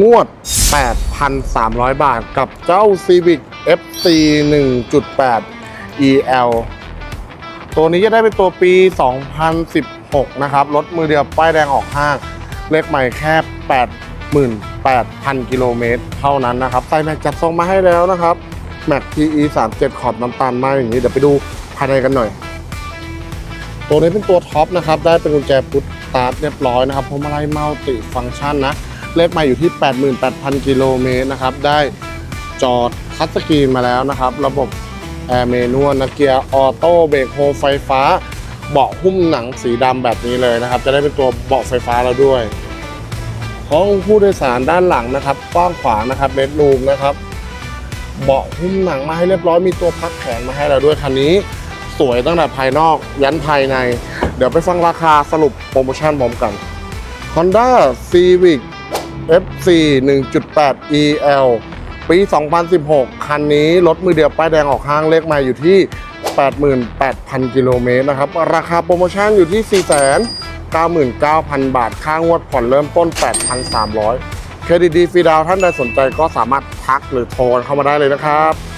งวด 8,300 บาทกับเจ้า Civic FC 1.8 EL ตัวนี้จะได้เป็นตัวปี 2016 นะครับ รถมือเดียวป้ายแดงออกห้าง เลขใหม่แค่ 88,000 กิโลเมตรเท่านั้นนะครับใส่แม็กจัดทรงมาให้แล้วนะครับ แม็ก PE 37 ขอบน้ำตาลมาอย่างนี้ เดี๋ยวไปดูภายในกันหน่อย ตัวนี้เป็นตัวท็อปนะครับ ได้เป็นกุญแจพุทสตาร์ทเรียบร้อยนะครับพวงมาลัยมัลติฟังก์ชันนะ เลขใหม่อยู่ที่ 88,000 กิโลเมตรนะครับ ได้จอดทัสกรีนมาแล้วนะครับ ระบบแอร์เมนวลนะเกียร์ออโต้เบรกโฮไฟฟ้า เบาะหุ้มหนังสีดำแบบนี้เลยนะครับ จะได้เป็นตัวเบาะไฟฟ้าแล้วด้วยห้องผู้โดยสารด้านหลังนะครับ กว้างขวางนะครับเบดรูมนะครับเบาะหุ้มหนังมาให้เรียบร้อยมีตัวพักแขนมาให้เราด้วยคันนี้ สวยตั้งแต่ภายนอกยันภายใน เดี๋ยวไปฟังราคาสรุปโปรโมชั่นพร้อมกัน Honda Civic FC 1.8 EL ปี 2016 คันนี้รถมือเดียวป้ายแดงออกห้างเลขใหม่อยู่ที่ 88,000 กิโลเมตรนะครับ ราคาโปรโมชั่นอยู่ที่ 499,000 บาท ค่างวดผ่อนเริ่มต้น 8,300 เครดิตดีฟรีดาวท่านใดสนใจก็สามารถทักหรือโทรเข้ามาได้เลยนะครับ